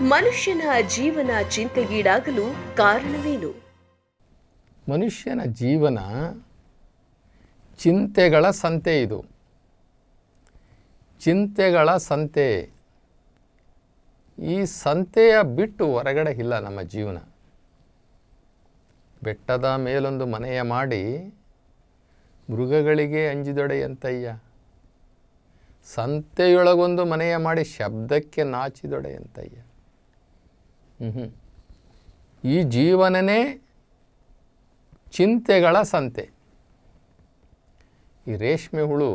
ಮನುಷ್ಯನ ಜೀವನ ಚಿಂತೆಗೀಡಾಗಲು ಕಾರಣವೇನು? ಮನುಷ್ಯನ ಜೀವನ ಚಿಂತೆಗಳ ಸಂತೆ ಇದು. ಚಿಂತೆಗಳ ಸಂತೆ. ಈ ಸಂತೆಯ ಬಿಟ್ಟು ಹೊರಗಡೆ ಇಲ್ಲ ನಮ್ಮ ಜೀವನ. ಬೆಟ್ಟದ ಮೇಲೊಂದು ಮನೆಯ ಮಾಡಿ ಮೃಗಗಳಿಗೆ ಅಂಜಿದೊಡೆಯಂತಯ್ಯ. ಸಂತೆಯೊಳಗೊಂದು ಮನೆಯ ಮಾಡಿ ಶಬ್ದಕ್ಕೆ ನಾಚಿದೊಡೆಯಂತಯ್ಯ. ಈ ಜೀವನನೇ ಚಿಂತೆಗಳ ಸಂತೆ. ಈ ರೇಷ್ಮೆ ಹುಳು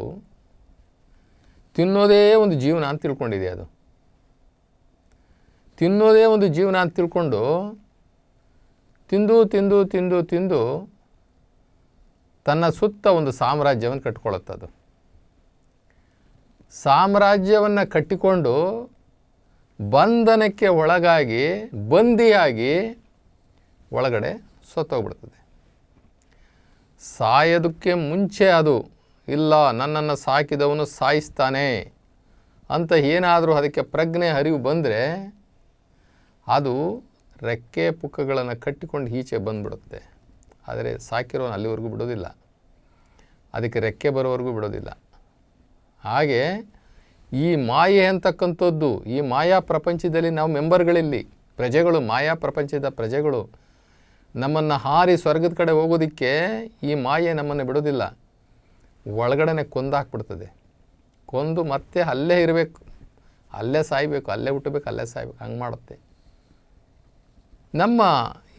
ತಿನ್ನೋದೇ ಒಂದು ಜೀವನ ಅಂತ ತಿಳ್ಕೊಂಡಿದೆ ಅದು. ತಿನ್ನೋದೇ ಒಂದು ಜೀವನ ಅಂತ ತಿಳ್ಕೊಂಡು ತಿಂದು ತಿಂದು ತಿಂದು ತಿಂದು ತನ್ನ ಸುತ್ತ ಒಂದು ಸಾಮ್ರಾಜ್ಯವನ್ನು ಕಟ್ಕೊಳ್ಳುತ್ತದು ಸಾಮ್ರಾಜ್ಯವನ್ನು ಕಟ್ಟಿಕೊಂಡು ಬಂಧನಕ್ಕೆ ಒಳಗಾಗಿ, ಬಂದಿಯಾಗಿ ಒಳಗಡೆ ಸತ್ತೋಗ್ಬಿಡ್ತದೆ. ಸಾಯೋದಕ್ಕೆ ಮುಂಚೆ ಅದು, ಇಲ್ಲ, ನನ್ನನ್ನು ಸಾಕಿದವನು ಸಾಯಿಸ್ತಾನೆ ಅಂತ ಏನಾದರೂ ಅದಕ್ಕೆ ಪ್ರಜ್ಞೆ ಹರಿವು ಬಂದರೆ, ಅದು ರೆಕ್ಕೆ ಪುಕ್ಕಗಳನ್ನು ಕಟ್ಟಿಕೊಂಡು ಈಚೆ ಬಂದುಬಿಡುತ್ತೆ. ಆದರೆ ಸಾಕಿರೋನು ಅಲ್ಲಿವರೆಗೂ ಬಿಡೋದಿಲ್ಲ. ಅದಕ್ಕೆ ರೆಕ್ಕೆ ಬರೋವರೆಗೂ ಬಿಡೋದಿಲ್ಲ. ಹಾಗೆ ಈ ಮಾಯೆ ಅಂತಕ್ಕಂಥದ್ದು, ಈ ಮಾಯಾ ಪ್ರಪಂಚದಲ್ಲಿ ನಾವು ಮೆಂಬರ್ಗಳಿಲ್ಲಿ, ಪ್ರಜೆಗಳು, ಮಾಯಾ ಪ್ರಪಂಚದ ಪ್ರಜೆಗಳು, ನಮ್ಮನ್ನು ಹಾರಿ ಸ್ವರ್ಗದ ಕಡೆ ಹೋಗೋದಕ್ಕೆ ಈ ಮಾಯೆ ನಮ್ಮನ್ನು ಬಿಡೋದಿಲ್ಲ. ಒಳಗಡೆನೆ ಕೊಂದಾಕ್ಬಿಡ್ತದೆ ಕೊಂದು ಮತ್ತೆ ಅಲ್ಲೇ ಇರಬೇಕು. ಅಲ್ಲೇ ಸಾಯಬೇಕು, ಅಲ್ಲೇ ಹುಟ್ಟಬೇಕು, ಅಲ್ಲೇ ಸಾಯ್ಬೇಕು, ಹಂಗೆ ಮಾಡುತ್ತೆ. ನಮ್ಮ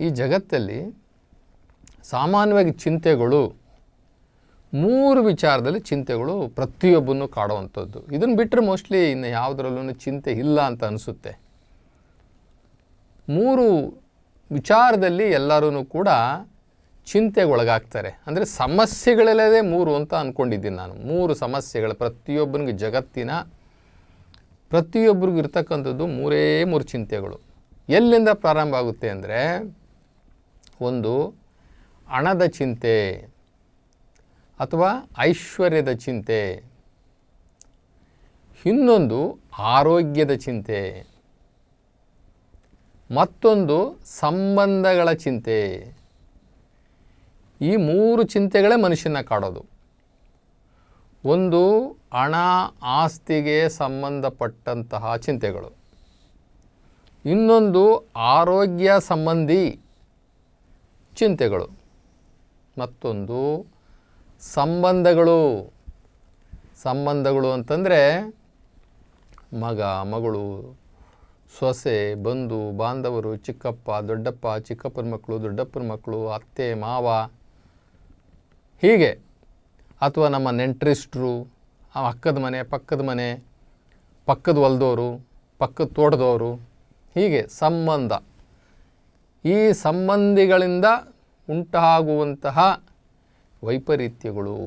ಈ ಜಗತ್ತಲ್ಲಿ ಸಾಮಾನ್ಯವಾಗಿ ಚಿಂತೆಗಳು ಮೂರು ವಿಚಾರದಲ್ಲಿ ಚಿಂತೆಗಳು ಪ್ರತಿಯೊಬ್ಬನೂ ಕಾಡುವಂಥದ್ದು. ಇದನ್ನು ಬಿಟ್ಟರೆ ಮೋಸ್ಟ್ಲಿ ಇನ್ನು ಯಾವುದರಲ್ಲೂ ಚಿಂತೆ ಇಲ್ಲ ಅಂತ ಅನಿಸುತ್ತೆ. ಮೂರು ವಿಚಾರದಲ್ಲಿ ಎಲ್ಲರೂ ಕೂಡ ಚಿಂತೆಗೊಳಗಾಗ್ತಾರೆ. ಅಂದರೆ ಸಮಸ್ಯೆಗಳಲ್ಲದೆ ಮೂರು ಅಂತ ಅಂದ್ಕೊಂಡಿದ್ದೀನಿ ನಾನು. ಮೂರು ಸಮಸ್ಯೆಗಳು ಪ್ರತಿಯೊಬ್ಬನಿಗೆ ಜಗತ್ತಿನ ಪ್ರತಿಯೊಬ್ಬರಿಗೂ ಇರ್ತಕ್ಕಂಥದ್ದು ಮೂರೇ ಮೂರು ಚಿಂತೆಗಳು. ಎಲ್ಲಿಂದ ಪ್ರಾರಂಭ ಆಗುತ್ತೆ ಅಂದರೆ ಒಂದು ಹಣದ ಚಿಂತೆ ಅಥವಾ ಐಶ್ವರ್ಯದ ಚಿಂತೆ. ಇನ್ನೊಂದು ಆರೋಗ್ಯದ ಚಿಂತೆ. ಮತ್ತೊಂದು ಸಂಬಂಧಗಳ ಚಿಂತೆ. ಈ ಮೂರು ಚಿಂತೆಗಳೇ ಮನುಷ್ಯನ ಕಾಡೋದು. ಒಂದು ಹಣ, ಆಸ್ತಿಗೆ ಸಂಬಂಧಪಟ್ಟಂತಹ ಚಿಂತೆಗಳು. ಇನ್ನೊಂದು ಆರೋಗ್ಯ ಸಂಬಂಧಿ ಚಿಂತೆಗಳು. ಮತ್ತೊಂದು ಸಂಬಂಧಗಳು. ಸಂಬಂಧಗಳು ಅಂತಂದರೆ ಮಗ, ಮಗಳು, ಸೊಸೆ, ಬಂಧು, ಬಾಂಧವರು, ಚಿಕ್ಕಪ್ಪ, ದೊಡ್ಡಪ್ಪ, ಚಿಕ್ಕಪ್ಪನ ಮಕ್ಕಳು, ದೊಡ್ಡಪ್ಪನ ಮಕ್ಕಳು, ಅತ್ತೆ, ಮಾವ. ಹೀಗೆ. ಅಥವಾ ನಮ್ಮ ನೆಂಟ್ರಿಸ್ಟ್ರು ಅಕ್ಕದ ಮನೆ, ಪಕ್ಕದ ಮನೆ, ಪಕ್ಕದ ಹೊಲದವರು ಪಕ್ಕದ ತೋಟದವರು. ಹೀಗೆ ಸಂಬಂಧ. ಈ ಸಂಬಂಧಿಗಳಿಂದ ಉಂಟಾಗುವಂತಹ ವೈಪರೀತ್ಯಗಳು,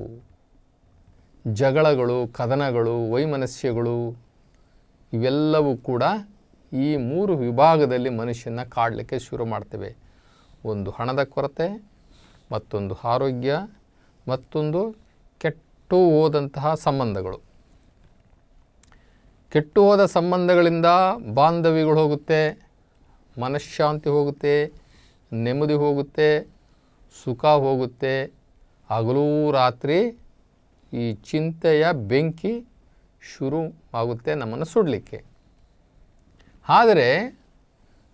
ಜಗಳಗಳು, ಕದನಗಳು, ವೈಮನಸ್ಯಗಳು, ಇವೆಲ್ಲವೂ ಕೂಡ ಈ ಮೂರು ವಿಭಾಗದಲ್ಲಿ ಮನುಷ್ಯನ ಕಾಡಲಿಕ್ಕೆ ಶುರು ಮಾಡ್ತೇವೆ. ಒಂದು ಹಣದ ಕೊರತೆ, ಮತ್ತೊಂದು ಆರೋಗ್ಯ, ಮತ್ತೊಂದು ಕೆಟ್ಟು ಹೋದಂತಹ ಸಂಬಂಧಗಳು. ಕೆಟ್ಟು ಹೋದ ಸಂಬಂಧಗಳಿಂದ ಬಾಂಧವ್ಯಗಳು ಹೋಗುತ್ತೆ, ಮನಃಶಾಂತಿ ಹೋಗುತ್ತೆ, ನೆಮ್ಮದಿ ಹೋಗುತ್ತೆ, ಸುಖ ಹೋಗುತ್ತೆ ಹಗಲೂ ರಾತ್ರಿ ಈ ಚಿಂತೆಯ ಬೆಂಕಿ ಶುರು ಆಗುತ್ತೆ ನಮ್ಮನ್ನು ಸುಡಲಿಕ್ಕೆ. ಆದರೆ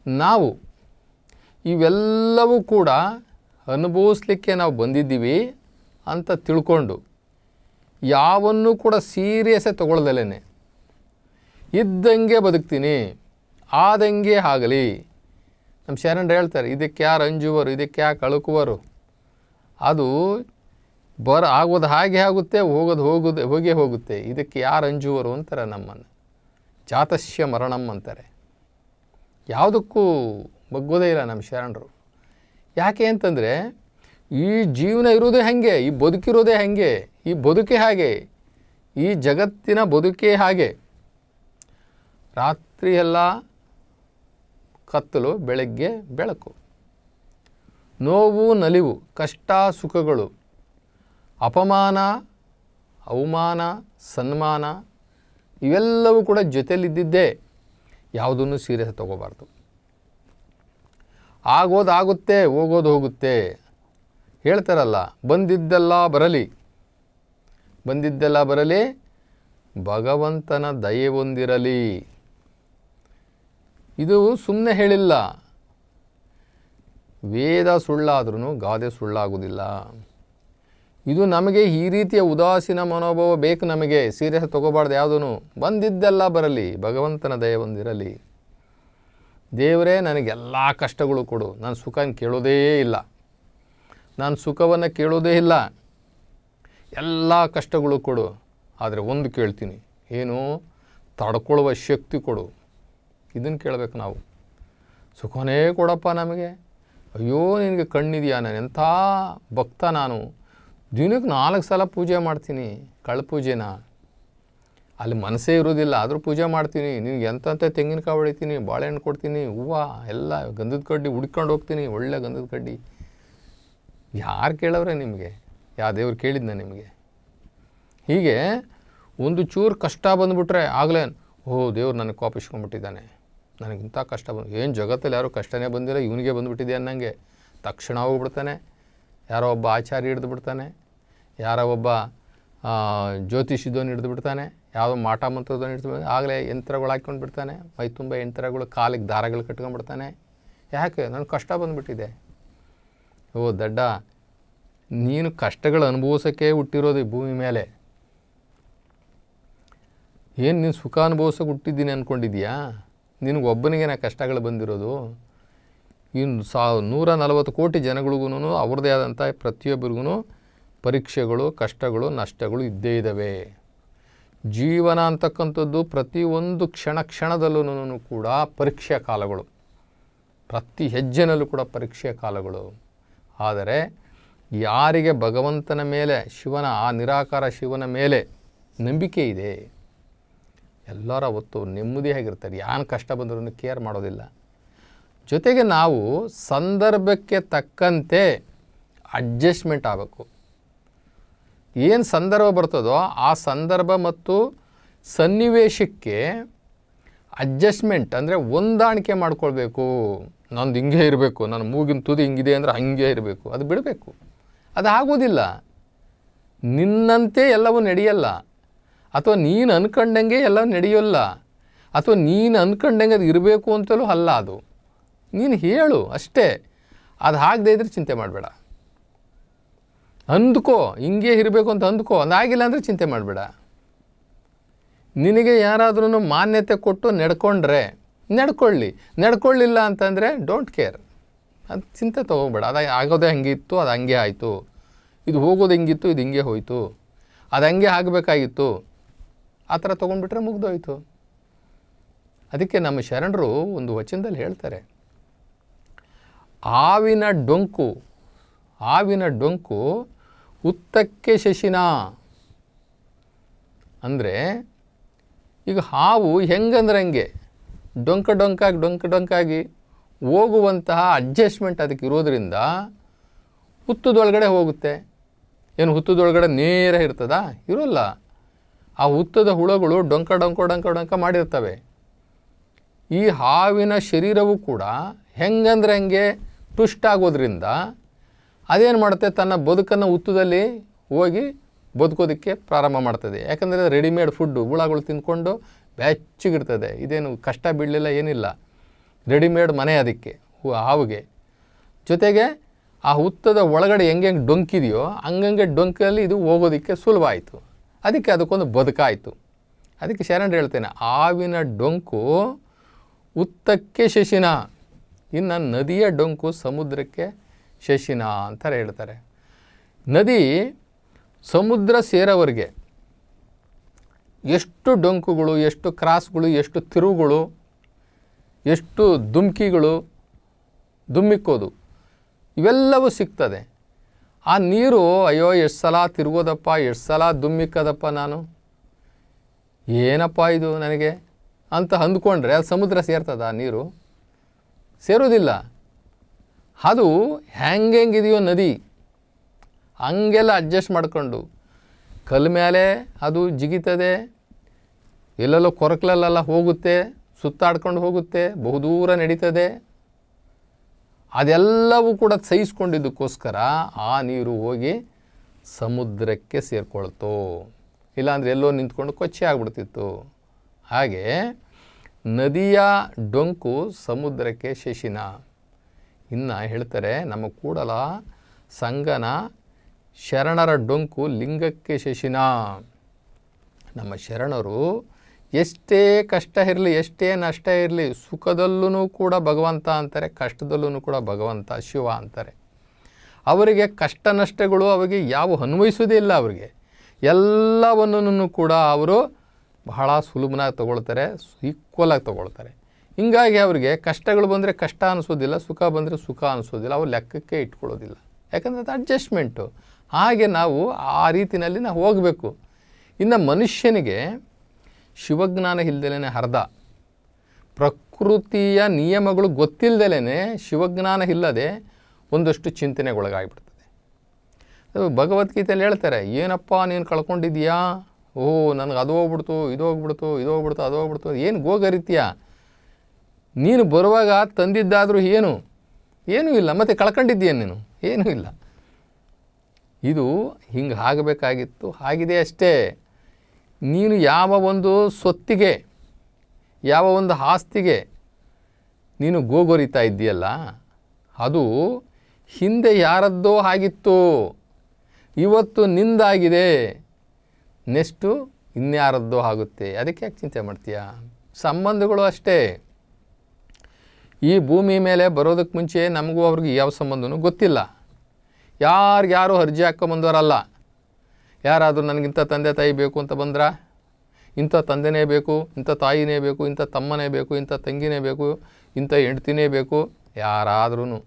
ನಾವು ಇವೆಲ್ಲವೂ ಕೂಡ ಅನುಭವಿಸ್ಲಿಕ್ಕೆ ನಾವು ಬಂದಿದ್ದೀವಿ ಅಂತ ತಿಳ್ಕೊಂಡು ಯಾವನ್ನೂ ಕೂಡ ಸೀರಿಯಸ್ಸೇ ತಗೊಳ್ದಲೇ ಇದ್ದಂಗೆ ಬದುಕ್ತೀನಿ, ಆದಂಗೆ ಆಗಲಿ. ನಮ್ಮ ಶರಣರು ಹೇಳ್ತಾರೆ, ಇದಕ್ಕೆ ಯಾರು ಅಂಜುವರು, ಇದಕ್ಕೆ ಯಾಕೆ ಅಳುಕುವರು ಅದು ಬರ ಆಗೋದು ಹಾಗೆ ಆಗುತ್ತೆ ಹೋಗೋದು ಹೋಗೋದು ಹೋಗೇ ಹೋಗುತ್ತೆ. ಇದಕ್ಕೆ ಯಾರು ಅಂಜುವರು ಅಂತಾರೆ ನಮ್ಮನ್ನು. ಜಾತಸ್ಯ ಮರಣಂ ಅಂತಾರೆ. ಯಾವುದಕ್ಕೂ ಬಗ್ಗೋದೇ ಇಲ್ಲ ನಮ್ಮ ಶರಣರು. ಯಾಕೆ ಅಂತಂದರೆ, ಈ ಜೀವನ ಇರೋದೇ ಹಾಗೆ, ಈ ಬದುಕಿರೋದೇ ಹಾಗೆ, ಈ ಬದುಕೇ ಹಾಗೆ, ಈ ಜಗತ್ತಿನ ಬದುಕೇ ಹಾಗೆ. ರಾತ್ರಿ ಎಲ್ಲ ಕತ್ತಲು, ಬೆಳಗ್ಗೆ ಬೆಳಕು. ನೋವು, ನಲಿವು, ಕಷ್ಟ, ಸುಖಗಳು. ಅಪಮಾನ, ಅವಮಾನ, ಸನ್ಮಾನ ಇವೆಲ್ಲವೂ ಕೂಡ ಜೊತೆಯಲ್ಲಿದ್ದಿದ್ದೇ ಯಾವುದನ್ನು ಸೀರಿಯಸ್ ತೊಗೋಬಾರ್ದು. ಆಗೋದು ಆಗುತ್ತೆ, ಹೋಗೋದು ಹೋಗುತ್ತೆ. ಹೇಳ್ತಾರಲ್ಲ, ಬಂದಿದ್ದೆಲ್ಲ ಬರಲಿ. ಬಂದಿದ್ದೆಲ್ಲ ಬರಲಿ, ಭಗವಂತನ ದಯೆ ಹೊಂದಿರಲಿ. ಇದು ಸುಮ್ಮನೆ ಹೇಳಿಲ್ಲ. ವೇದ ಸುಳ್ಳಾದ್ರೂ ಗಾದೆ ಸುಳ್ಳಾಗೋದಿಲ್ಲ ಇದು ನಮಗೆ ಈ ರೀತಿಯ ಉದಾಸೀನ ಮನೋಭಾವ ಬೇಕು ನಮಗೆ. ಸೀರಿಯಸ್ ತೊಗೋಬಾರ್ದು ಯಾವುದೂ ಬಂದಿದ್ದೆಲ್ಲ ಬರಲಿ, ಭಗವಂತನ ದಯ ಬಂದಿರಲಿ. ದೇವರೇ, ನನಗೆಲ್ಲ ಕಷ್ಟಗಳು ಕೊಡು. ನಾನು ಸುಖನ ಕೇಳೋದೇ ಇಲ್ಲ. ನಾನು ಸುಖವನ್ನು ಕೇಳೋದೇ ಇಲ್ಲ. ಎಲ್ಲ ಕಷ್ಟಗಳು ಕೊಡು. ಆದರೆ ಒಂದು ಕೇಳ್ತೀನಿ. ಏನು? ತಡ್ಕೊಳ್ಳುವ ಶಕ್ತಿ ಕೊಡು. ಇದನ್ನು ಕೇಳಬೇಕು ನಾವು. ಸುಖನೇ ಕೊಡಪ್ಪ ನಮಗೆ. ಅಯ್ಯೋ, ನಿನಗೆ ಕಣ್ಣಿದೆಯಾ? ನಾನು ಎಂಥ ಭಕ್ತ ನಾನು. ದಿನಕ್ಕೆ ನಾಲ್ಕು ಸಲ ಪೂಜೆ ಮಾಡ್ತೀನಿ ಕಳ್ಳ ಪೂಜೆನ. ಅಲ್ಲಿ ಮನಸ್ಸೇ ಇರೋದಿಲ್ಲ ಆದರೂ ಪೂಜೆ ಮಾಡ್ತೀನಿ. ನಿನಗೆ ಎಂತಂತ ತೆಂಗಿನಕಾಯಿ ಹೊಡಿತೀನಿ, ಬಾಳೆಹಣ್ಣು ಕೊಡ್ತೀನಿ, ಹೂವು, ಎಲ್ಲ ಗಂಧದ ಕಡ್ಡಿ ಹುಡ್ಕೊಂಡು ಹೋಗ್ತೀನಿ, ಒಳ್ಳೆ ಗಂಧದ ಕಡ್ಡಿ. ಯಾರು ಕೇಳವ್ರೆ ನಿಮಗೆ? ಯಾವ ದೇವ್ರು ಕೇಳಿದ್ನ ನಿಮಗೆ? ಹೀಗೆ ಒಂದು ಚೂರು ಕಷ್ಟ ಬಂದುಬಿಟ್ರೆ ಆಗಲೇ ಓ ದೇವ್ರು ನನಗೆ ಕೋಪಿಸ್ಕೊಂಡ್ಬಿಟ್ಟಿದ್ದಾನೆ. ನನಗಿಂಥ ಕಷ್ಟ ಬಂದು, ಏನು ಜಗತ್ತಲ್ಲಿ ಯಾರೂ ಕಷ್ಟನೇ ಬಂದಿಲ್ಲ, ಇವನಿಗೆ ಬಂದುಬಿಟ್ಟಿದೆ ಅನ್ನಂಗೆ. ತಕ್ಷಣ ಹೋಗ್ಬಿಡ್ತಾನೆ. ಯಾರೋ ಒಬ್ಬ ಆಚಾರ್ಯ ಹಿಡಿದು ಬಿಡ್ತಾನೆ, ಯಾರೋ ಒಬ್ಬ ಜ್ಯೋತಿಷಿದೋನು ಹಿಡಿದು ಬಿಡ್ತಾನೆ, ಯಾವುದೋ ಮಾಟ ಮಂತ್ರದವನು ಹಿಡಿದು ಬಿಡ್ತಾನೆ, ಆಗಲೇ ಯಂತ್ರಗಳು ಹಾಕ್ಕೊಂಡು ಬಿಡ್ತಾನೆ, ಮೈ ತುಂಬ ಯಂತ್ರಗಳು, ಕಾಲಿಗೆ ದಾರಗಳು ಕಟ್ಕೊಂಡ್ಬಿಡ್ತಾನೆ ಯಾಕೆ? ನನಗೆ ಕಷ್ಟ ಬಂದುಬಿಟ್ಟಿದೆ. ಓ ದಡ್ಡ, ನೀನು ಕಷ್ಟಗಳು ಅನುಭವಿಸೋಕ್ಕೆ ಹುಟ್ಟಿರೋದು ಈ ಭೂಮಿ ಮೇಲೆ. ಏನು ನೀನು ಸುಖ ಅನುಭವಿಸೋಕೆ ಹುಟ್ಟಿದ್ದೀನಿ ಅಂದ್ಕೊಂಡಿದ್ಯಾ ನಿನಗೆ ಒಬ್ಬನಿಗೆ ನಾ ಕಷ್ಟಗಳು ಬಂದಿರೋದು? ಇನ್ನು ಸಾ ನೂರ ನಲವತ್ತು ಕೋಟಿ ಜನಗಳಿಗೂ ಅವ್ರದ್ದೇ ಆದಂಥ ಪ್ರತಿಯೊಬ್ಬರಿಗೂ ಪರೀಕ್ಷೆಗಳು, ಕಷ್ಟಗಳು, ನಷ್ಟಗಳು ಇದ್ದೇ ಇದ್ದಾವೆ. ಜೀವನ ಅಂತಕ್ಕಂಥದ್ದು ಪ್ರತಿಯೊಂದು ಕ್ಷಣ ಕ್ಷಣದಲ್ಲೂ ಕೂಡ ಪರೀಕ್ಷೆ ಕಾಲಗಳು. ಪ್ರತಿ ಹೆಜ್ಜೆನಲ್ಲೂ ಕೂಡ ಪರೀಕ್ಷೆ ಕಾಲಗಳು. ಆದರೆ ಯಾರಿಗೆ ಭಗವಂತನ ಮೇಲೆ, ಶಿವನ, ಆ ನಿರಾಕಾರ ಶಿವನ ಮೇಲೆ ನಂಬಿಕೆ ಇದೆ? ಎಲ್ಲರ ಹೊತ್ತು ನೆಮ್ಮದಿಯಾಗಿರ್ತಾರೆ. ಯಾನ್ ಕಷ್ಟ ಬಂದರೂ ಕೇರ್ ಮಾಡೋದಿಲ್ಲ. ಜೊತೆಗೆ ನಾವು ಸಂದರ್ಭಕ್ಕೆ ತಕ್ಕಂತೆ ಅಡ್ಜಸ್ಟ್ಮೆಂಟ್ ಆಗಬೇಕು. ಏನು ಸಂದರ್ಭ ಬರ್ತದೋ ಆ ಸಂದರ್ಭ ಮತ್ತು ಸನ್ನಿವೇಶಕ್ಕೆ ಅಡ್ಜಸ್ಟ್ಮೆಂಟ್ ಅಂದರೆ ಹೊಂದಾಣಿಕೆ ಮಾಡ್ಕೊಳ್ಬೇಕು. ನಂದು ಹಿಂಗೆ ಇರಬೇಕು, ನನ್ನ ಮೂಗಿನ ತುದಿ ಹಿಂಗಿದೆ ಅಂದರೆ ಹಂಗೆ ಇರಬೇಕು, ಅದು ಬಿಡಬೇಕು. ಅದು ಆಗೋದಿಲ್ಲ. ನಿನ್ನಂತೆ ಎಲ್ಲವೂ ನಡೆಯಲ್ಲ. ಅಥವಾ ನೀನು ಅಂದ್ಕೊಂಡಂಗೆ ಎಲ್ಲ ನಡೆಯೋಲ್ಲ. ಅಥವಾ ನೀನು ಅಂದ್ಕೊಂಡಂಗೆ ಅದು ಇರಬೇಕು ಅಂತಲೂ ಅಲ್ಲ ಅದು. ನೀನು ಹೇಳು ಅಷ್ಟೇ. ಅದು ಆಗದೇ ಇದ್ರೆ ಚಿಂತೆ ಮಾಡಬೇಡ. ಅಂದ್ಕೋ, ಹಿಂಗೆ ಇರಬೇಕು ಅಂತ ಅಂದ್ಕೋ ಅದಾಗಿಲ್ಲ ಅಂದರೆ ಚಿಂತೆ ಮಾಡಬೇಡ. ನಿನಗೆ ಯಾರಾದ್ರೂ ಮಾನ್ಯತೆ ಕೊಟ್ಟು ನಡ್ಕೊಂಡ್ರೆ, ನಡ್ಕೊಳ್ಳಿ. ನಡ್ಕೊಳ್ಳಿಲ್ಲ ಅಂತಂದರೆ ಡೋಂಟ್ ಕೇರ್ ಅದು ಚಿಂತೆ ತೊಗೋಬೇಡ. ಅದು ಆಗೋದೇ ಹಂಗಿತ್ತು, ಅದು ಹಂಗೆ ಆಯಿತು. ಇದು ಹೋಗೋದು ಹಿಂಗಿತ್ತು, ಇದು ಹಿಂಗೆ ಹೋಯಿತು. ಅದು ಹಂಗೆ ಆಗಬೇಕಾಗಿತ್ತು. ಆ ಥರ ತೊಗೊಂಡ್ಬಿಟ್ರೆ ಮುಗ್ದೋಯ್ತು. ಅದಕ್ಕೆ ನಮ್ಮ ಶರಣರು ಒಂದು ವಚನದಲ್ಲಿ ಹೇಳ್ತಾರೆ. ಆವಿನ ಡೊಂಕು ಆವಿನ ಡೊಂಕು ಉತ್ತಕ್ಕೆ ಶಶಿನ. ಅಂದರೆ ಈಗ ಹಾವು ಹೆಂಗಂದ್ರೆ ಹಂಗೆ, ಡೊಂಕ ಡೊಂಕಾಗಿ ಡೊಂಕ ಡೊಂಕಾಗಿ ಹೋಗುವಂತಹ ಅಡ್ಜಸ್ಟ್ಮೆಂಟ್ ಅದಕ್ಕೆ ಇರೋದರಿಂದ ಹುತ್ತದೊಳಗಡೆ ಹೋಗುತ್ತೆ. ಏನು ಹುತ್ತದೊಳಗಡೆ ನೇರ ಇರ್ತದಾ? ಇರೋಲ್ಲ. ಆ ಹುತ್ತದ ಹುಳಗಳು ಡೊಂಕ ಡೊಂಕ ಡೊಂಕ ಡೊಂಕ ಮಾಡಿರ್ತವೆ. ಈ ಹಾವಿನ ಶರೀರವು ಕೂಡ ಹೆಂಗಂದ್ರೆ ಹಂಗೆ ಟ್ವಿಸ್ಟ್ ಆಗೋದ್ರಿಂದ ಅದೇನು ಮಾಡುತ್ತೆ? ತನ್ನ ಬದುಕನ್ನು ಉತ್ತದಲ್ಲಿ ಹೋಗಿ ಬದುಕೋದಕ್ಕೆ ಪ್ರಾರಂಭ ಮಾಡ್ತದೆ. ಯಾಕಂದರೆ ರೆಡಿಮೇಡ್ ಫುಡ್ಡು, ಹುಳಗಳು ತಿಂದ್ಕೊಂಡು ಬೆಚ್ಚಗಿರ್ತದೆ ಇದೇನು ಕಷ್ಟ ಬೀಳಲಿಲ್ಲ, ಏನಿಲ್ಲ. ರೆಡಿಮೇಡ್ ಮನೆ ಅದಕ್ಕೆ ಹಾವಿಗೆ. ಜೊತೆಗೆ ಆ ಹುತ್ತದ ಒಳಗಡೆ ಹೆಂಗೆ ಹೆಂಗೆ ಡೊಂಕಿದೆಯೋ, ಹಂಗಂಗೆ ಡೊಂಕಲ್ಲಿ ಇದು ಹೋಗೋದಕ್ಕೆ ಸುಲಭ ಆಯಿತು. ಅದಕ್ಕೆ ಅದಕ್ಕೊಂದು ಬದುಕಾಯಿತು ಅದಕ್ಕೆ ಶರಣ್ ಹೇಳ್ತೇನೆ ಆವಿನ ಡೊಂಕು ಉತ್ತಕ್ಕೆ ಶಶಿನ. ಇನ್ನು ನದಿಯ ಡೊಂಕು ಸಮುದ್ರಕ್ಕೆ ಶಶಿನ ಅಂತಾರೆ ಹೇಳ್ತಾರೆ. ನದಿ ಸಮುದ್ರ ಸೇರೋವರೆಗೆ ಎಷ್ಟು ಡೊಂಕುಗಳು, ಎಷ್ಟು ಕ್ರಾಸ್ಗಳು, ಎಷ್ಟು ತಿರುವುಗಳು, ಎಷ್ಟು ದುಮ್ಕಿಗಳು ದುಮ್ಮಿಕ್ಕೋದು, ಇವೆಲ್ಲವೂ ಸಿಗ್ತದೆ. ಆ ನೀರು ಅಯ್ಯೋ ಎಷ್ಟು ಸಲ ತಿರುಗೋದಪ್ಪ, ಎಷ್ಟು ಸಲ ದುಮ್ಮಿಕ್ಕದಪ್ಪ ನಾನು? ಏನಪ್ಪ ಇದು ನನಗೆ? ಅಂತ ಅಂದ್ಕೊಂಡ್ರೆ, ಅದು ಸಮುದ್ರ ಸೇರ್ತದ ಆ ನೀರು. ಸೇರೋದಿಲ್ಲ ಅದು ಹೆಂಗೆಂಗಿದೆಯೋ ನದಿ. ಹಂಗೆಲ್ಲ ಅಡ್ಜಸ್ಟ್ ಮಾಡ್ಕೊಂಡು. ಕಲ್ ಮೇಲೆ ಅದು ಜಿಗಿತದೆ. ಎಲ್ಲೆಲ್ಲೋ ಕೊರಕಲಲ್ಲೆಲ್ಲ ಹೋಗುತ್ತೆ, ಸುತ್ತಾಡ್ಕೊಂಡು ಹೋಗುತ್ತೆ ಬಹುದೂರ ನಡೀತದೆ. ಅದೆಲ್ಲವೂ ಕೂಡ ಸಹಿಸ್ಕೊಂಡಿದ್ದಕ್ಕೋಸ್ಕರ ಆ ನೀರು ಹೋಗಿ ಸಮುದ್ರಕ್ಕೆ ಸೇರಿಕೊಳ್ತು. ಇಲ್ಲಾಂದರೆ ಎಲ್ಲೋ ನಿಂತ್ಕೊಂಡು ಕೊಚ್ಚೆ ಆಗ್ಬಿಡ್ತಿತ್ತು. ಹಾಗೆ ನದಿಯ ಡೊಂಕು ಸಮುದ್ರಕ್ಕೆ ಶಶಿನ ಇನ್ನು ಹೇಳ್ತಾರೆ, ನಮ್ಮ ಕೂಡಲ ಸಂಗನ ಶರಣರ ಡೊಂಕು ಲಿಂಗಕ್ಕೆ ಶಶಿನ ನಮ್ಮ ಶರಣರು ಎಷ್ಟೇ ಕಷ್ಟ ಇರಲಿ, ಎಷ್ಟೇ ನಷ್ಟ ಇರಲಿ ಸುಖದಲ್ಲೂ ಕೂಡ ಭಗವಂತ ಅಂತಾರೆ ಕಷ್ಟದಲ್ಲೂ ಕೂಡ ಭಗವಂತ ಶಿವ ಅಂತಾರೆ. ಅವರಿಗೆ ಕಷ್ಟ ನಷ್ಟಗಳು ಅವರಿಗೆ ಯಾವ ಅನ್ವಯಿಸೋದೇ ಇಲ್ಲ ಅವರಿಗೆ. ಎಲ್ಲವನ್ನೂ ಕೂಡ ಅವರು ಬಹಳ ಸುಲಭನಾಗಿ ತೊಗೊಳ್ತಾರೆ ಈಕ್ವಲಾಗಿ ತೊಗೊಳ್ತಾರೆ. ಹಿಂಗಾಗಿ ಅವರಿಗೆ ಕಷ್ಟಗಳು ಬಂದರೆ ಕಷ್ಟ ಅನಿಸೋದಿಲ್ಲ, ಸುಖ ಬಂದರೆ ಸುಖ ಅನಿಸೋದಿಲ್ಲ, ಅವ್ರು ಲೆಕ್ಕಕ್ಕೆ ಇಟ್ಕೊಳ್ಳೋದಿಲ್ಲ. ಯಾಕಂದರೆ ಅದು ಅಡ್ಜಸ್ಟ್ಮೆಂಟು ಹಾಗೆ ನಾವು ಆ ರೀತಿಯಲ್ಲಿ ನಾವು ಹೋಗಬೇಕು. ಇನ್ನು ಮನುಷ್ಯನಿಗೆ ಶಿವಜ್ಞಾನ ಇಲ್ದಲೇ ಅರ್ಧ. ಪ್ರಕೃತಿಯ ನಿಯಮಗಳು ಗೊತ್ತಿಲ್ಲದಲೇ ಶಿವಜ್ಞಾನ ಇಲ್ಲದೆ ಒಂದಷ್ಟು ಚಿಂತನೆಗೊಳಗಾಗಿಬಿಡ್ತದೆ. ಭಗವದ್ಗೀತೆಯಲ್ಲಿ ಹೇಳ್ತಾರೆ, ಏನಪ್ಪ ನೀನು ಕಳ್ಕೊಂಡಿದ್ದೀಯಾ? ಓ, ನನಗೆ ಅದು ಹೋಗ್ಬಿಡ್ತು, ಇದು ಹೋಗ್ಬಿಡ್ತು ಇದು ಹೋಗ್ಬಿಡ್ತು, ಅದು ಹೋಗ್ಬಿಡ್ತು. ಏನು ಗೋಗರಿತೀಯ? ನೀನು ಬರುವಾಗ ತಂದಿದ್ದಾದರೂ ಏನು? ಏನೂ ಇಲ್ಲ. ಮತ್ತು ಕಳ್ಕೊಂಡಿದ್ದೀಯ ನೀನು? ಏನೂ ಇಲ್ಲ. ಇದು ಹಿಂಗೆ ಆಗಬೇಕಾಗಿತ್ತು. ಆಗಿದೆ ಅಷ್ಟೇ. ನೀನು ಯಾವ ಒಂದು ಸೊತ್ತಿಗೆ, ಯಾವ ಒಂದು ಆಸ್ತಿಗೆ ನೀನು ಗೋಗೊರಿತಾ ಇದ್ದೀಯಲ್ಲ, ಅದು ಹಿಂದೆ ಯಾರದ್ದೋ ಆಗಿತ್ತು. ಇವತ್ತು ನಿಂದಾಗಿದೆ. ನೆಕ್ಸ್ಟು ಇನ್ಯಾರದ್ದೋ ಆಗುತ್ತೆ. ಅದಕ್ಕೆ ಯಾಕೆ ಚಿಂತೆ ಮಾಡ್ತೀಯ? ಸಂಬಂಧಗಳು ಅಷ್ಟೇ. ಈ ಭೂಮಿ ಮೇಲೆ ಬರೋದಕ್ಕೆ ಮುಂಚೆ ನಮಗೂ ಅವ್ರಿಗೆ ಯಾವ ಸಂಬಂಧವೂ ಗೊತ್ತಿಲ್ಲ. ಯಾರಿಗ್ಯಾರು ಅರ್ಜಿ ಹಾಕ್ಕೊಂಬಂದವರಲ್ಲ ಯಾರಾದರೂ ನನಗಿಂಥ ತಂದೆ ತಾಯಿ ಬೇಕು ಅಂತ ಬಂದ್ರ? ಇಂಥ ತಂದೆನೇ ಬೇಕು, ಇಂಥ ತಾಯಿನೇ ಬೇಕು, ಇಂಥ ತಮ್ಮನೇ ಬೇಕು, ಇಂಥ ತಂಗಿನೇ ಬೇಕು, ಇಂಥ ಹೆಂಡ್ತಿನೇ ಬೇಕು. ಯಾರಾದ್ರೂ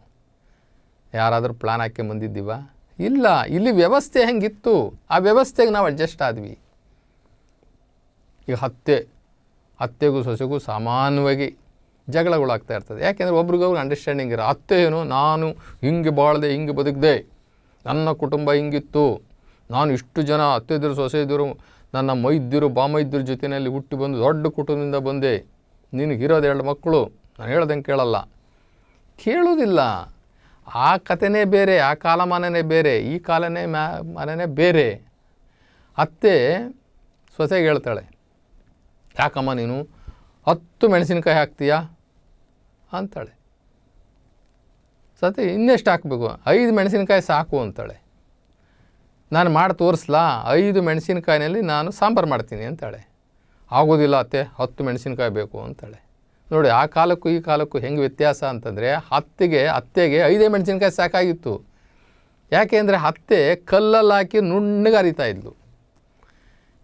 ಯಾರಾದರೂ ಪ್ಲಾನ್ ಹಾಕಿ ಬಂದಿದ್ದೀವ? ಇಲ್ಲ, ಇಲ್ಲಿ ವ್ಯವಸ್ಥೆ ಹೆಂಗಿತ್ತು? ಆ ವ್ಯವಸ್ಥೆಗೆ ನಾವು ಅಡ್ಜಸ್ಟ್ ಆದ್ವಿ. ಈಗ ಹತ್ತೆ ಹತ್ಯೆಗೂ ಸೊಸೆಗೂ ಸಾಮಾನ್ಯವಾಗಿ ಜಗಳಗಳಾಗ್ತಾ ಇರ್ತದೆ. ಯಾಕೆಂದರೆ ಒಬ್ರಿಗೊಬ್ರು ಅಂಡರ್ಸ್ಟ್ಯಾಂಡಿಂಗ್ ಇರೋ ಅತ್ತೆ ಏನು? ನಾನು ಹಿಂಗೆ ಬಾಳ್ದೆ, ಹಿಂಗೆ ಬದುಕಿದೆ. ನನ್ನ ಕುಟುಂಬ ಹಿಂಗಿತ್ತು. ನಾನು ಇಷ್ಟು ಜನ ಅತ್ತೆದ್ರು ಸೊಸೆ ಇದ್ದರು ನನ್ನ ಮೈದ್ಯರು, ಬಾಮೈದ್ಯರ ಜೊತೆಯಲ್ಲಿ ಹುಟ್ಟಿ ಬಂದು ದೊಡ್ಡ ಕುಟುಂಬದಿಂದ ಬಂದೆ. ನಿನಗಿರೋದು ಎರಡು ಮಕ್ಕಳು. ನಾನು ಹೇಳ್ದಂಗೆ ಕೇಳಲ್ಲ. ಕೇಳೋದಿಲ್ಲ ಆ ಕಥೆನೇ ಬೇರೆ, ಆ ಕಾಲಮಾನನೇ ಬೇರೆ, ಈ ಕಾಲನೇ ಮ್ಯಾ, ಮನೆನೇ ಬೇರೆ. ಅತ್ತೆ ಸೊಸೆಗೆ ಹೇಳ್ತಾಳೆ, ಯಾಕಮ್ಮ ನೀನು ಹತ್ತು ಮೆಣಸಿನಕಾಯಿ ಹಾಕ್ತೀಯಾ? ಅಂತಾಳೆ. ಸತಿ, ಇನ್ನೆಷ್ಟು ಹಾಕಬೇಕು? ಐದು ಮೆಣಸಿನಕಾಯಿ ಸಾಕು ಅಂತಾಳೆ. ನಾನು ಮಾಡಿ ತೋರಿಸ್ಲಾ? ಐದು ಮೆಣಸಿನಕಾಯಿನಲ್ಲಿ ನಾನು ಸಾಂಬಾರು ಮಾಡ್ತೀನಿ ಅಂತಾಳೆ. ಆಗೋದಿಲ್ಲ ಅತ್ತೆ, ಹತ್ತು ಮೆಣಸಿನ್ಕಾಯಿ ಬೇಕು ಅಂತಾಳೆ. ನೋಡಿ, ಆ ಕಾಲಕ್ಕೂ ಈ ಕಾಲಕ್ಕೂ ಹೆಂಗೆ ವ್ಯತ್ಯಾಸ ಅಂತಂದರೆ ಹತ್ತಿಗೆ, ಅತ್ತೆಗೆ ಐದೇ ಮೆಣಸಿನ್ಕಾಯಿ ಸಾಕಾಗಿತ್ತು. ಯಾಕೆ ಅಂದರೆ ಹತ್ತೆ ಕಲ್ಲಲ್ಲಿ ಹಾಕಿ ನುಣ್ಣಗೆ ಅರಿತಾ ಇದ್ಲು.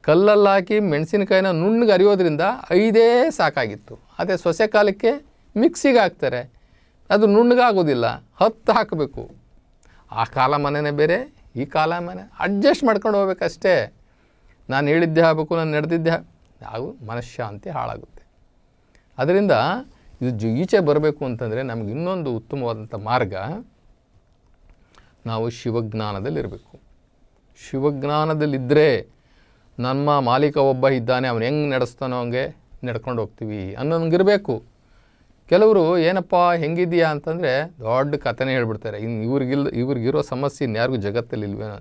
ಕಲ್ಲಲ್ಲಿ ಹಾಕಿ ಮೆಣಸಿನ್ಕಾಯಿನ ನುಣ್ಣಗೆ ಅರಿಯೋದ್ರಿಂದ ಐದೇ ಸಾಕಾಗಿತ್ತು. ಅದೇ ಸೊಸೆ ಕಾಲಕ್ಕೆ ಮಿಕ್ಸಿಗೆ ಹಾಕ್ತಾರೆ. ಅದು ನುಣ್ಣಗಾಗೋದಿಲ್ಲ ಹತ್ತು ಹಾಕಬೇಕು. ಆ ಕಾಲ ಮನೆನೇ ಬೇರೆ, ಈ ಕಾಲ ಮನೆ. ಅಡ್ಜಸ್ಟ್ ಮಾಡ್ಕೊಂಡು ಹೋಗ್ಬೇಕಷ್ಟೇ. ನಾನು ಹೇಳಿದ್ದೆ ಆಗಬೇಕು, ನಾನು ನಡೆದಿದ್ದೆ ಹಾಗೂ ಮನಃಶಾಂತಿ ಹಾಳಾಗುತ್ತೆ. ಅದರಿಂದ ಇದು ಈಚೆ ಬರಬೇಕು ಅಂತಂದರೆ ನಮಗೆ ಇನ್ನೊಂದು ಉತ್ತಮವಾದಂಥ ಮಾರ್ಗ ನಾವು ಶಿವಜ್ಞಾನದಲ್ಲಿರಬೇಕು. ಶಿವಜ್ಞಾನದಲ್ಲಿದ್ದರೆ ನಮ್ಮ ಮಾಲೀಕ ಒಬ್ಬ ಇದ್ದಾನೆ, ಅವನು ಹೆಂಗೆ ನಡೆಸ್ತಾನೋ ಹಂಗೆ ನಡ್ಕೊಂಡು ಹೋಗ್ತೀವಿ ಅನ್ನೋಂಗಿರಬೇಕು. ಕೆಲವರು ಏನಪ್ಪ ಹೆಂಗಿದೆಯಾ ಅಂತಂದರೆ ದೊಡ್ಡ ಕಥೆನೇ ಹೇಳ್ಬಿಡ್ತಾರೆ. ಇನ್ನು ಇವ್ರಿಗಿಲ್, ಇವ್ರಿಗಿರೋ ಸಮಸ್ಯೆ ಇನ್ಯಾರಿಗೂ ಜಗತ್ತಲ್ಲಿ ಇಲ್ವೇನೋ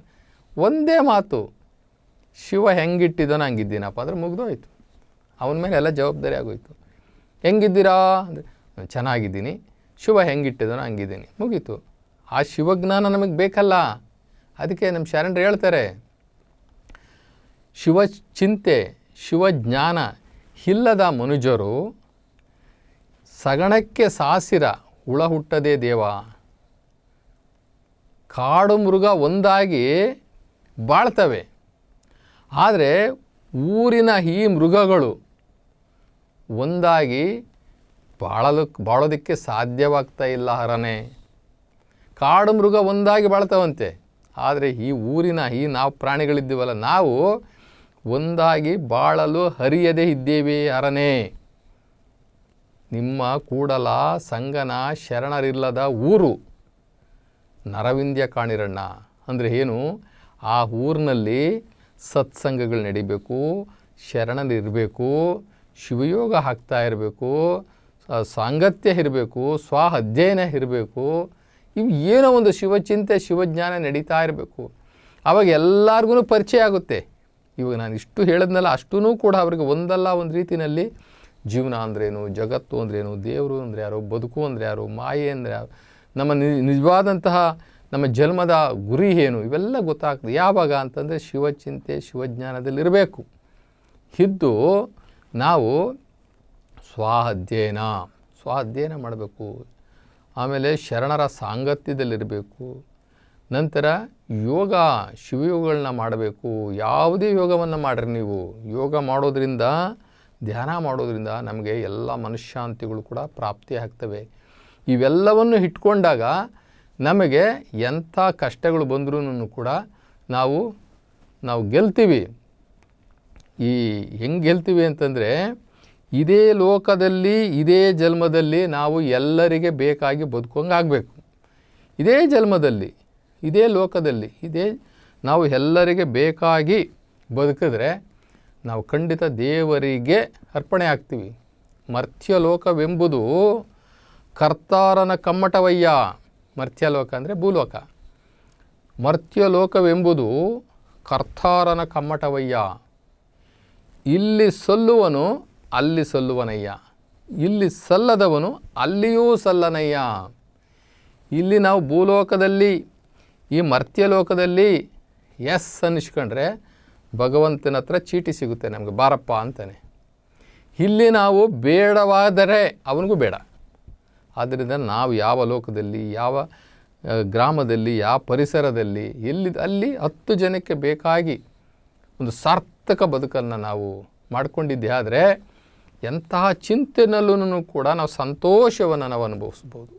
ಒಂದೇ ಮಾತು, ಶಿವ ಹೆಂಗಿಟ್ಟಿದ್ದಾನೋ ಹಂಗಿದ್ದೀನಪ್ಪ, ಅಂದ್ರೆ ಮುಗ್ದೋಯ್ತು. ಅವನ ಮೇಲೆ ಎಲ್ಲ ಜವಾಬ್ದಾರಿ ಆಗೋಯ್ತು. ಹೆಂಗಿದ್ದೀರಾ? ಅಂದರೆ ನಾನು ಚೆನ್ನಾಗಿದ್ದೀನಿ. ಶಿವ ಹೆಂಗಿಟ್ಟಿದ್ದಾನೋ ಹಂಗಿದ್ದೀನಿ. ಮುಗೀತು. ಆ ಶಿವಜ್ಞಾನ ನಮಗೆ ಬೇಕಲ್ಲ. ಅದಕ್ಕೆ ನಮ್ಮ ಶರಣರು ಹೇಳ್ತಾರೆ, ಶಿವ ಚಿಂತೆ ಶಿವಜ್ಞಾನ ಇಲ್ಲದ ಮನುಜರು ಸಗಣಕ್ಕೆ ಸಾಸಿರ ಹುಳ ಹುಟ್ಟದೇ ದೇವ. ಕಾಡು ಮೃಗ ಒಂದಾಗಿ ಬಾಳ್ತವೆ. ಆದರೆ ಊರಿನ ಈ ಮೃಗಗಳು ಒಂದಾಗಿ ಬಾಳಲು ಬಾಳೋದಕ್ಕೆ ಸಾಧ್ಯವಾಗ್ತಾ ಇಲ್ಲ ಹರನೇ. ಕಾಡು ಮೃಗ ಒಂದಾಗಿ ಬಾಳ್ತಾವಂತೆ. ಆದರೆ ಈ ಊರಿನ ಈ ನಾವು ಪ್ರಾಣಿಗಳಿದ್ದೀವಲ್ಲ, ನಾವು ಒಂದಾಗಿ ಬಾಳಲು ಹರಿಯದೇ ಇದ್ದೇವೆ ಅರನೆ ನಿಮ್ಮ ಕೂಡಲ ಸಂಗನ ಶರಣರಿಲ್ಲದ ಊರು. ನರವಿಂದ್ಯ ಕಾಣಿರಣ್ಣ, ಅಂದರೆ ಏನು? ಆ ಊರಿನಲ್ಲಿ ಸತ್ಸಂಗಗಳು ನಡಿಬೇಕು, ಶರಣರಿರಬೇಕು ಶಿವಯೋಗ ಹಾಕ್ತಾ ಇರಬೇಕು ಸಾಂಗತ್ಯ ಇರಬೇಕು ಸ್ವ ಅಧ್ಯಯನ ಇರಬೇಕು, ಇವು ಏನೋ ಒಂದು ಶಿವಚಿಂತೆ, ಶಿವಜ್ಞಾನ ನಡೀತಾ ಇರಬೇಕು. ಆವಾಗ ಎಲ್ಲರಿಗೂ ಪರಿಚಯ ಆಗುತ್ತೆ. ಇವಾಗ ನಾನು ಇಷ್ಟು ಹೇಳಿದ್ನಲ್ಲ ಅಷ್ಟೂ ಕೂಡ ಅವರಿಗೆ ಒಂದಲ್ಲ ಒಂದು ರೀತಿಯಲ್ಲಿ ಜೀವನ ಅಂದ್ರೇನು, ಜಗತ್ತು ಅಂದ್ರೇನು, ದೇವರು ಅಂದರೆ ಯಾರು, ಬದುಕು ಅಂದರೆ ಯಾರು, ಮಾಯೆ ಅಂದರೆ ಯಾರು, ನಮ್ಮ ನಿಜವಾದಂತಹ ನಮ್ಮ ಜನ್ಮದ ಗುರಿ ಏನು, ಇವೆಲ್ಲ ಗೊತ್ತಾಗ್ತದೆ. ಯಾವಾಗ ಅಂತಂದರೆ ಶಿವಚಿಂತೆ, ಶಿವಜ್ಞಾನದಲ್ಲಿರಬೇಕು. ಇದ್ದು ನಾವು ಸ್ವಾಧ್ಯಯನ ಸ್ವಾಧ್ಯಯನ ಮಾಡಬೇಕು. ಆಮೇಲೆ ಶರಣರ ಸಾಂಗತ್ಯದಲ್ಲಿರಬೇಕು. ನಂತರ ಯೋಗ, ಶಿವಯೋಗಗಳನ್ನ ಮಾಡಬೇಕು. ಯಾವುದೇ ಯೋಗವನ್ನು ಮಾಡಿರಿ ನೀವು. ಯೋಗ ಮಾಡೋದರಿಂದ, ಧ್ಯಾನ ಮಾಡೋದರಿಂದ ನಮಗೆ ಎಲ್ಲ ಮನಃಶಾಂತಿಗಳು ಕೂಡ ಪ್ರಾಪ್ತಿ ಆಗ್ತವೆ. ಇವೆಲ್ಲವನ್ನು ಇಟ್ಕೊಂಡಾಗ ನಮಗೆ ಎಂಥ ಕಷ್ಟಗಳು ಬಂದ್ರೂ ಕೂಡ ನಾವು ನಾವು ಗೆಲ್ತೀವಿ. ಈ ಹೆಂಗೆ ಗೆಲ್ತೀವಿ ಅಂತಂದರೆ, ಇದೇ ಲೋಕದಲ್ಲಿ, ಇದೇ ಜನ್ಮದಲ್ಲಿ ನಾವು ಎಲ್ಲರಿಗೆ ಬೇಕಾಗಿ ಬದುಕೋಂಗೆ ಇದೇ ಜನ್ಮದಲ್ಲಿ, ಇದೇ ಲೋಕದಲ್ಲಿ, ಇದೇ ನಾವು ಎಲ್ಲರಿಗೆ ಬೇಕಾಗಿ ಬದುಕಿದ್ರೆ ನಾವು ಖಂಡಿತ ದೇವರಿಗೆ ಅರ್ಪಣೆ ಆಗ್ತೀವಿ. ಮರ್ತ್ಯಲೋಕವೆಂಬುದು ಕರ್ತಾರನ ಕಮ್ಮಟವಯ್ಯ. ಮರ್ತ್ಯಲೋಕ ಅಂದರೆ ಭೂಲೋಕ. ಮರ್ತ್ಯಲೋಕವೆಂಬುದು ಕರ್ತಾರನ ಕಮ್ಮಟವಯ್ಯ. ಇಲ್ಲಿ ಸಲ್ಲುವನು ಅಲ್ಲಿ ಸಲ್ಲುವನಯ್ಯ. ಇಲ್ಲಿ ಸಲ್ಲದವನು ಅಲ್ಲಿಯೂ ಸಲ್ಲನಯ್ಯ. ಇಲ್ಲಿ ನಾವು ಭೂಲೋಕದಲ್ಲಿ, ಈ ಮರ್ತ್ಯಲೋಕದಲ್ಲಿ ಎಸ್ ಅನ್ನಿಸ್ಕೊಂಡ್ರೆ ಭಗವಂತನ ಹತ್ರ ಚೀಟಿ ಸಿಗುತ್ತೆ ನಮಗೆ, ಬಾರಪ್ಪ ಅಂತಾನೆ. ಇಲ್ಲಿ ನಾವು ಬೇಡವಾದರೆ ಅವನಿಗೂ ಬೇಡ. ಆದ್ದರಿಂದ ನಾವು ಯಾವ ಲೋಕದಲ್ಲಿ, ಯಾವ ಗ್ರಾಮದಲ್ಲಿ, ಯಾವ ಪರಿಸರದಲ್ಲಿ, ಎಲ್ಲಿ, ಅಲ್ಲಿ ಹತ್ತು ಜನಕ್ಕೆ ಬೇಕಾಗಿ ಒಂದು ಸಾರ್ಥಕ ಬದುಕನ್ನು ನಾವು ಮಾಡಿಕೊಂಡಿದ್ದೆ ಆದರೆ ಎಂತಹ ಚಿಂತೆನಲ್ಲೂ ಕೂಡ ನಾವು ಸಂತೋಷವನ್ನು ನಾವು ಅನುಭವಿಸ್ಬೋದು.